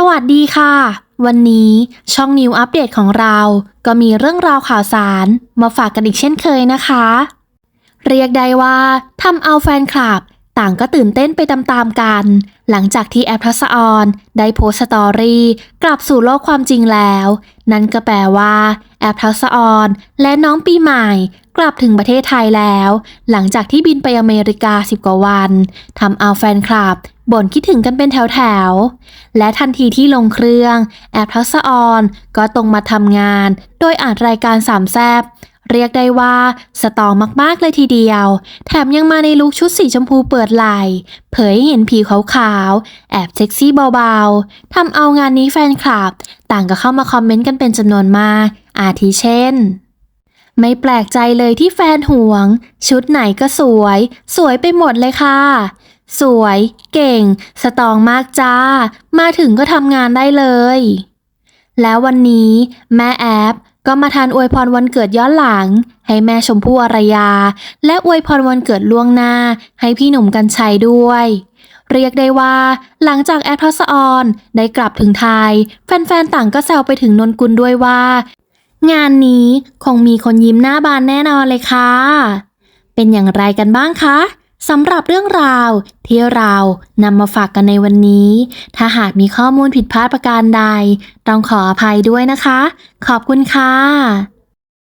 สวัสดีค่ะ วันนี้ช่องนิวอัปเดตของเรา ก็มีเรื่องราวข่าวสารมาฝากกันอีกเช่นเคยนะคะ เรียกได้ว่าทำเอาแฟนคลับ ต่างก็ตื่นเต้นไปตามๆกัน หลังจากที่แอปทัศออนได้โพสต์สตอรี่กลับสู่โลกความจริงแล้ว นั่นก็แปลว่า แอปทัศออนและน้องปีใหม่กลับถึงประเทศไทยแล้ว หลังจากที่บินไปอเมริกา10กว่าวันทำเอาแฟนคลับบ่นคิดถึงกันเป็นแถวๆ และทันทีที่ลงเครื่อง แอปทัศออนก็ตรงมาทำงาน โดยอ่านรายการสามแซบ เรียกได้ว่าสตองมากๆเลยทีเดียว แถมยังมาในลุคชุดสีชมพูเปิดไหล่เผยให้เห็นผิวขาวๆ แอบเซ็กซี่เบาๆ ทำเอางานนี้แฟนคลับ ต่างก็เข้ามาคอมเมนต์กันเป็นจำนวนมาก อาทิเช่น ไม่แปลกใจเลยที่แฟนห่วง ชุดไหนก็สวย สวยไปหมดเลยค่ะ สวย เก่ง สตองมากจ้า มาถึงก็ทำงานได้เลยแล้ววันนี้แม่แอฟ ก็มาทานอวยพรวันเกิดย้อนหลัง ให้แม่ชมพู่อารยา และอวยพรวันเกิดล่วงหน้า ให้พี่หนุ่มกัญชัยด้วย เรียกได้ว่า หลังจากแอฟทัศออนได้กลับถึงไทย แฟนๆต่างก็แซวไปถึงนนกุลด้วยว่า งานนี้คงมีคนยิ้มหน้าบานแน่นอนเลยค่ะ เป็นอย่างไรกันบ้างคะ สำหรับเรื่องราวที่เรานำมาฝากกันในวันนี้ ถ้าหากมีข้อมูลผิดพลาดประการใด ต้องขออภัยด้วยนะคะ ขอบคุณค่ะ